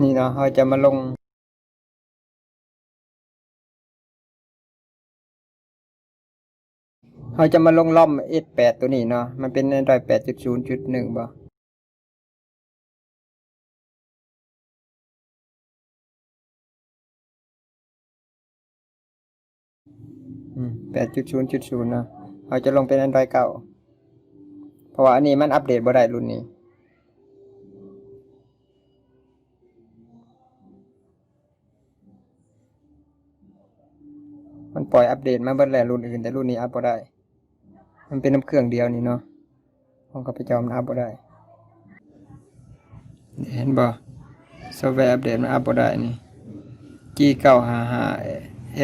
นี่เนาะเราจะมาลงเราจะมาลงล่อม S8 ตัวนี้เนาะ มันเป็น Android 8.0.1บ่อืม8.0.0เนาะเราจะลงเป็น Android เก่า เพราะว่าอันนี้มันอัปเดตบ่ได้รุ่นนี้ มันปล่อยอัปเดตมาเบิดแล้วรุ่นอื่นแต่รุ่นนี้อัปบ่ได้ มันเป็นน้ำเครื่องเดียวนี่เนาะของข้าพเจ้ามันอัปบ่ได้ เห็นบ่ซอฟต์แวร์อัปเดตมันอัปบ่ได้นี่ G955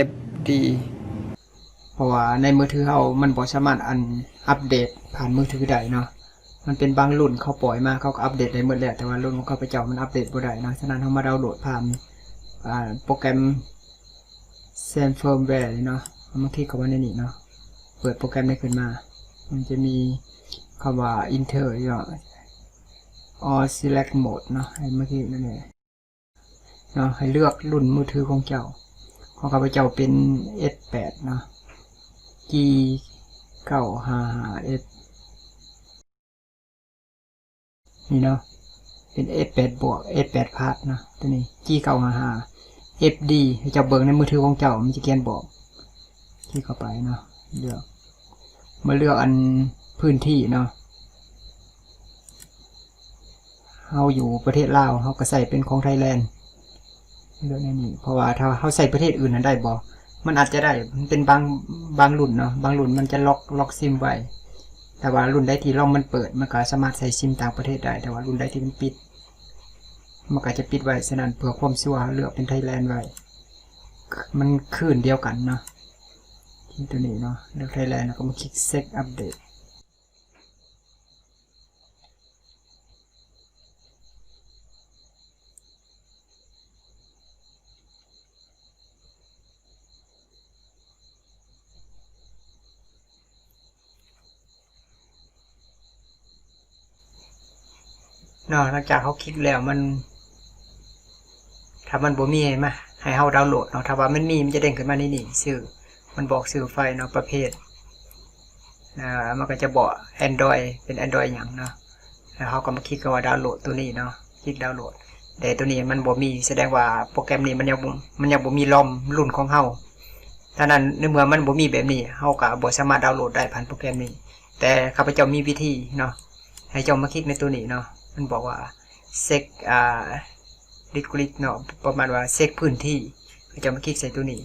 FD เพราะว่าในมือถือเฮามันบ่สามารถอันอัปเดตผ่านมือถือได้เนาะมันเป็นบางรุ่นเขาปล่อยมาเขาก็อัปเดตได้หมดแล้วแต่ว่ารุ่นของข้าพเจ้ามันอัปเดตบ่ได้เนาะฉะนั้นเฮามาดาวน์โหลดผ่านโปรแกรม แซมเฟิร์มแวร์เลยเนาะมาคลิกกับวันนี้เนาะเปิดโปรแกรมได้ขึ้นมา มันจะมีคำว่า enter เนาะ all select mode เนาะให้เมื่อกี้นั่นเองเนาะให้เลือกรุ่นมือถือของเจ้า ของข้าพเจ้าเป็น S8 เนาะ G 9 5 5 S นี่เนาะ เป็น S8 บวก S8 พาร์ทเนาะตัวนี้ G 9 5 5 FD เจ้าเบิกในมือถือของเจ้ามันจะเขียนบอกคลิกเข้าไปเนาะเลือกมาเลือกอันพื้นที่เนาะเขาอยู่ประเทศลาวเขาก็ใส่เป็นของไทยแลนด์เลือกในนี้เพราะว่าถ้าเขาใส่ประเทศอื่นนั้นได้บอมันอาจจะได้มันเป็นบางบางรุ่นเนาะบางรุ่นมันจะล็อกล็อกซิมไว้แต่ว่ารุ่นใดที่ร่องมันเปิดมันก็สามารถใส่ซิมต่างประเทศได้ แต่ว่ารุ่นใดที่มันปิด มันก็จะปิดไว้ฉะนั้นเพื่อความชัวร์เลือกเป็นไทยแลนด์ไว้ มันคืนเดียวกันเนาะที่ตัวนี้เนาะเลือกไทยแลนด์แล้วก็มาคลิกเซ็กอัปเดตเนาะหลังจากเขาคลิกแล้วมัน ถ้ามันบ่มีมาให้เฮาดาวน์โหลดเนาะถ้าว่ามันมีมันจะเด้งขึ้นมาในนี่ชื่อมันบอกชื่อไฟล์เนาะประเภทอ่ามันก็จะบอก Android เป็น Android หยังเนาะแล้วเขาก็มาคลิกว่าดาวน์โหลดตัวนี้เนาะคลิกดาวน์โหลดแต่ตัวนี้มันบ่มีแสดงว่าโปรแกรมนี้มันยังบ่มันยังบ่มีลอมรุ่นของเฮาถ้านั้นในเมื่อมันบ่มีแบบนี้เฮาก็บ่สามารถดาวน์โหลดได้ผ่านโปรแกรมนี้ แต่ข้าพเจ้ามีวิธีเนาะให้เจ้ามาคลิกในตัวนี้เนาะมันบอกว่าเซ็กอ่า ดิกริกเนาะประมาณว่าเช็คพื้นที่เราจะมาคลิกใส่ตัวนี้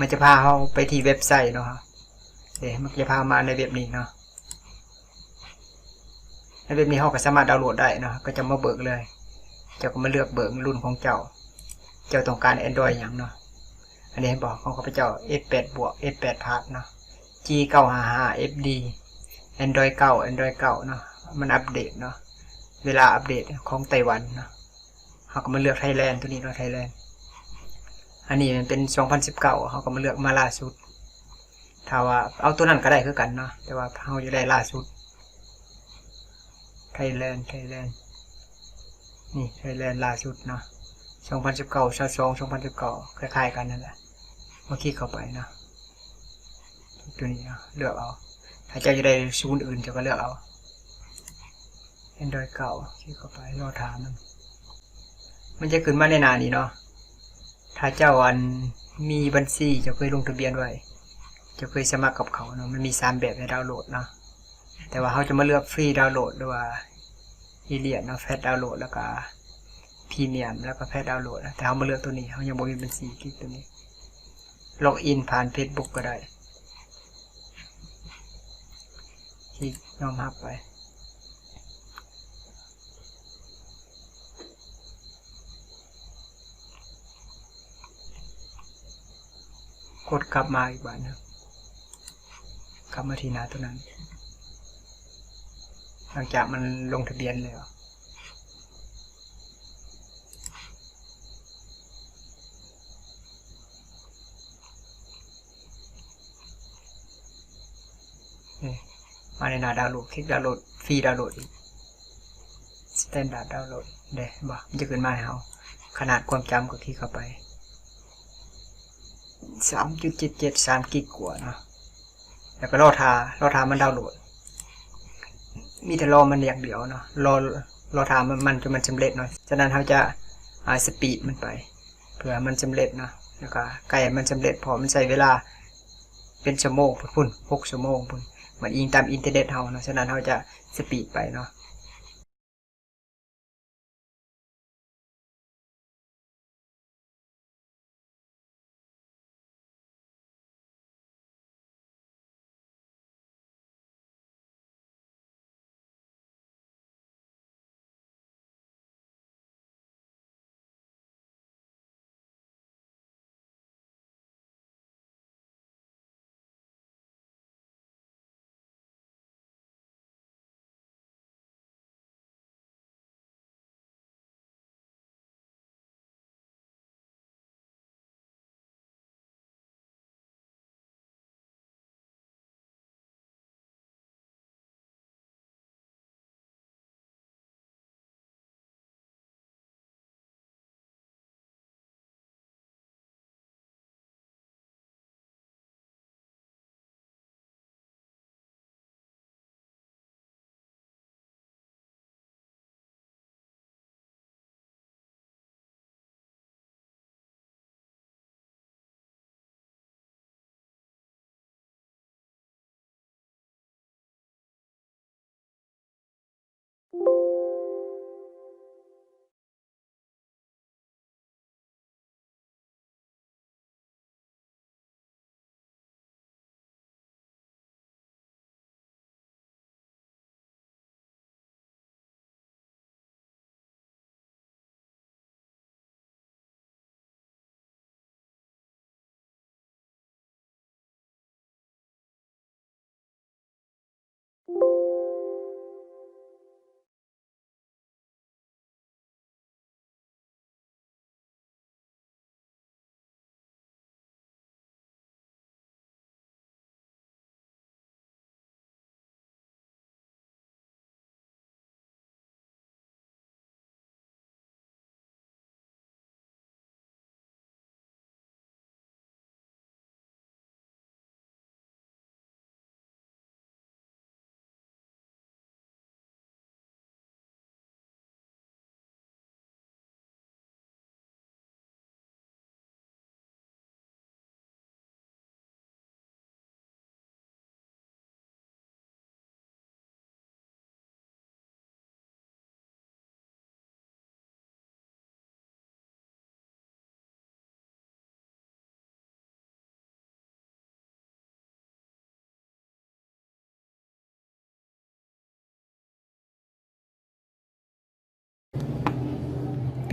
มันจะพาเราไปที่เว็บไซต์เนาะเดี๋ยวมันจะพามาในเว็บนี้เนาะในเว็บนี้เราก็สามารถดาวน์โหลดได้เนาะก็จะมาเบิกเลย เจ้าก็มาเลือกเบิกรุ่นของเจ้า เจ้าต้องการ Android อย่างเนาะอันนี้บอกของข้าพเจ้า S8 บวก S8 พาร์ทเนาะ G955 FD Android 9 Android 9เนาะมันอัปเดตเนาะเวลาอัปเดตของไต้หวันเนาะ เขาก็มาเลือกไทยแลนด์ตัวนี้เนาะไทยแลนด์อันนี้มันเป็น 2019เขาก็มาเลือกมาล่าสุดถ้าว่าเอาตัวนั้นก็ได้คือกันเนาะแต่ว่าเขาจะได้ล่าสุดไทยแลนด์ไทยแลนด์นี่ไทยแลนด์ล่าสุดเนาะ2019 22 2019คล้ายๆกันนั่นแหละเมาคลิกเข้าไปเนาะตัวนี้เนาะเลือกเอา ถ้าเจ้าจะได้ศูนย์อื่นจ้าก็เลือกเอา Android เก่าคลิกเข้าไปรอถามมัน มันจะขึ้นมาในหนานี้เนาะถ้าเจ้าอันมีบัญชีจะเคยลงทะเบียนไว้ จะเคยสมัครกับเขาเนาะมันมีสามแบบให้ดาวน์โหลดเนาะแต่ว่าเขาจะมาเลือกฟรีดาวน์โหลดหรือว่าอีเลียนเนาะแฟตดาวน์โหลดแล้วก็พรีเมียมแล้วก็แฟตดาวน์โหลดนะแต่เขามาเลือกตัวนี้เขายังบ่มีบัญชีคลิกตัวนี้ล็อกอินผ่าน Facebook ก็ได้คลิกยอมรับไป กดกลับมาอีกบาทนะกลับมาที่นาตัวนั้น หลังจากมันลงทะเบียนแล้วมาในหน้าดาวน์โหลดคลิกดาวน์โหลดฟรีดาวน์โหลดอีก standard download เด้บ่มันจะขึ้นมาให้เฮาขนาดความจำก็คลิกเข้าไป 3.77 3กิกกว่าเนาะแล้วก็รอทารอทามันดาวน์โหลด มีแต่รอมันอย่างเดียวเนาะรอรอทามันมันจนมันสำเร็จเนาะฉะนั้นเราจะอาสปีดมันไปเพื่อมันสำเร็จเนาะแล้วก็ใกล้มันสำเร็จพอมันใช้เวลาเป็นชั่วโมงพุ่นหกชั่วโมงพุ่นเหมือนอิงตามอินเทอร์เน็ตเฮาเนาะฉะนั้นเราจะสปีดไปเนาะ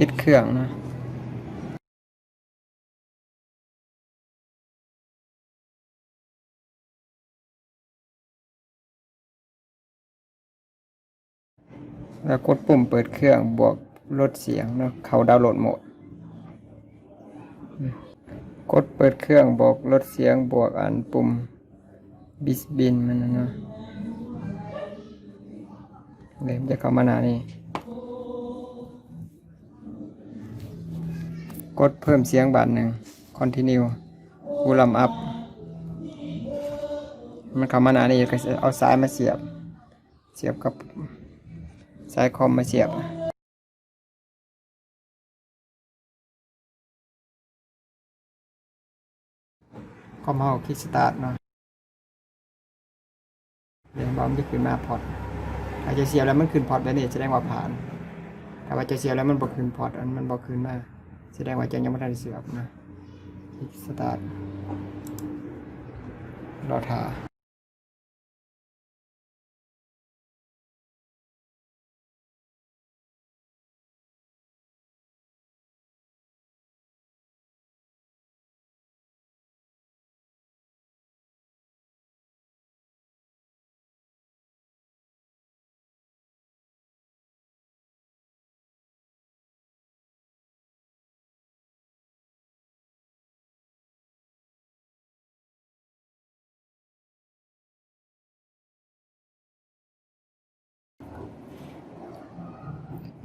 ปิดเครื่องนะแล้วกดปุ่มเปิดเครื่องบวกลดเสียงนะเขาดาวน์โหลดโหมด กดเปิดเครื่องบวกลดเสียงบวกอันปุ่มบิสบินมันนะเนาะเลยมันจะเข้ามาหน้านี่ กดเพิ่มเสียงบาทหนึ่ง continue วูลัมอัพมันเข้ามาหนานี่ก็เอาสายมาเสียบ เสียบกับสายคอมมาเสียบคอมเฮาคิดสตาร์ทเนาะเรียงบอมจะขึ้นมาพอร์ตถ้าจะเสียบแล้วมันขึ้นพอร์ตแล้วนี่แสดงว่าผ่านถ้าว่าจะเสียบแล้วมันบ่ขึ้นพอร์ตอันมันบ่ขึ้นมา แสดงว่าจะยังไม่ได้เสียบนะคิดสตาร์ทรอทา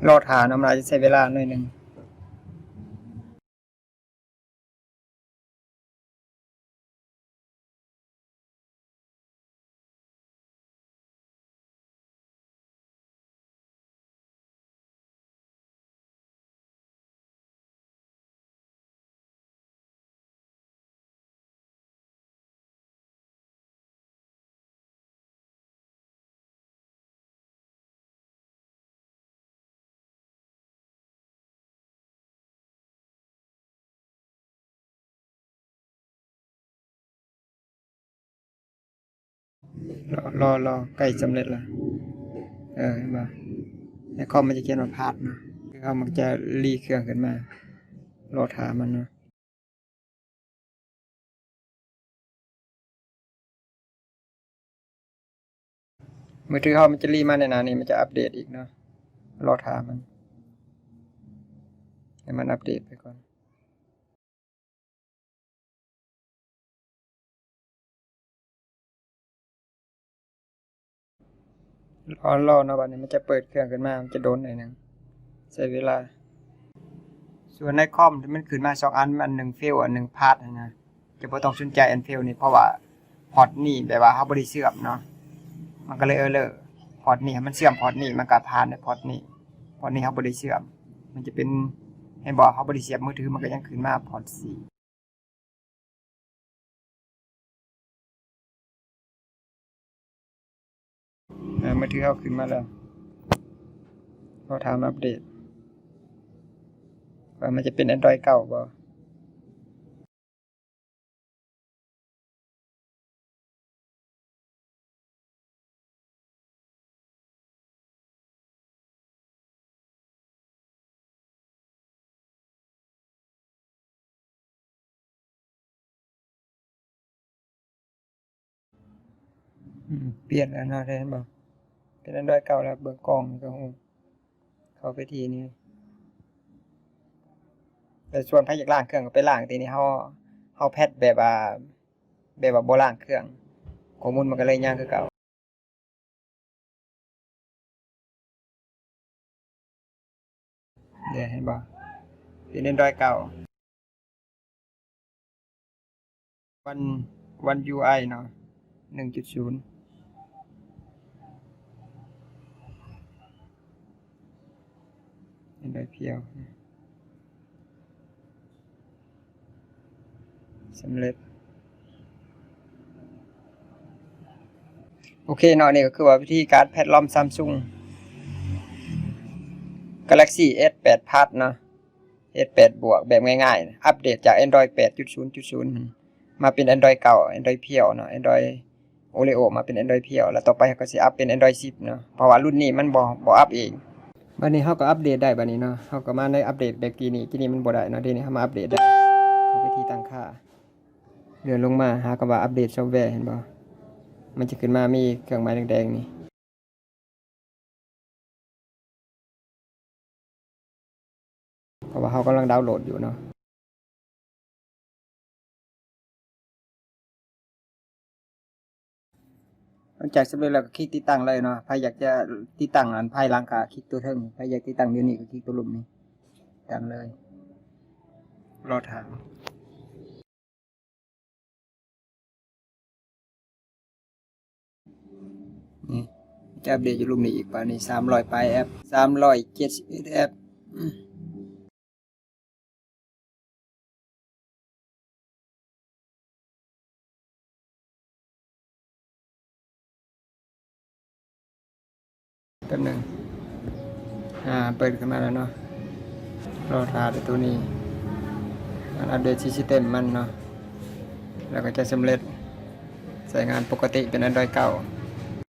รอทาน้ำลายจะใช้เวลาหน่อยหนึ่ง รอรอรอใกล้สำเร็จแล้วเออเห็นปะในคอมมันจะเขียนว่าพาดเนาะคอเขามันจะรีเครื่องขึ้นมา รอทามันเนาะมือถือเขามันจะรีมาในหนานี้มันจะอัปเดตอีกเนาะรอทามันให้มันอัปเดตไปก่อน รอรอเนาะบัดนี้มันจะเปิดเครื่องขึ้นมา มันจะโดนหน่อยนึงใช้เวลา ส่วนในคอมที่มันขึ้นมาสองอันอันหนึ่งเฟลอันหนึ่งพาดนะจะบ่ต้องสนใจอันเฟลนี่เพราะว่าพอร์ตนี่แบบว่าเขาบ่ได้เชื่อมเนาะมันก็เลยเออเลอพอร์ตนี่มันเชื่อมพอร์ตนี่มันก็ผ่านในพอร์ตนี่พอร์ตนี่เขาบ่ได้เชื่อม มันจะเป็นให้บอกเขาบ่ได้เสียบมือถือมันก็ยังขึ้นมาพอร์ตสี่ มือถือเขาขึ้นมาแล้วเราทำอัปเดตว่ามันจะเป็น Android เก่าบ่เปลี่ยนแล้วนะได้เห็นบ่ เป็น Android เก่าแล้วเบิ่งกองก็ฮู้เขาไปทีนี้แต่ส่วนพายากล้างเครื่องก็ไปล้างทีนี้เฮาเฮาแพทแบบว่าแบบว่าบ่ล้างเครื่องข้อมูลมันก็เลยยากคือเก่าเดี๋ยวเห็นบ่เป็น Android เก่าวันวัน UI เนาะ 1.0 Android เพียวสำเร็จ โอเคเนาะนี่ก็คือว่าวิธีการแพทลอม Samsung Galaxy S8 Plus เนาะ S8 บวกแบบง่ายๆ อัปเดตจาก Android 8.0.0 มาเป็น Android เก่า Android เพียวเนาะ Android Oreo มาเป็น Android เพียว แล้วต่อไปก็สิอัปเป็น Android 10 เนาะ เพราะว่ารุ่นนี้มันบ่บ่อัปเอง บัดนี้เขาก็อัปเดตได้บัดนี้เนาะเขาก็มาในอัปเดตแบบกีนี้กีนี้มันบ่ได้เนาะทีนี้เขามาอัปเดตได้ เข้าไปที่ตั้งค่า เลื่อนลงมาหาคำว่าอัปเดตซอฟต์แวร์เห็นบ่มันจะขึ้นมามีเครื่องหมายแดงๆนี่เพราะว่าเขากำลังดาวน์โหลดอยู่เนาะ ลังจากสำเร็จแล้วก็คลิกติดตั้งเลยเนาะใครอยากจะติดตั้งอันภายหลังก็คลิกตัวเทิงใครอยากติดตั้งเดี๋ยวนี้ก็คลิกตัวลุมนี้ตั้งเลย รอถามนี่จะอัปเดตอยู่ลุมนี้อีกป่ะนี่สามร้อยปลายแอปสามร้อยเจ็ดสิบเอ็ดแอป แป๊บหนึ่งอ่า เปิดขึ้นมาแล้วเนาะรอทาตัวนี้มันอัปเดตซิสเต็มมันเนาะ แล้วก็จะสำเร็จใส่งานปกติเป็น Android เก่า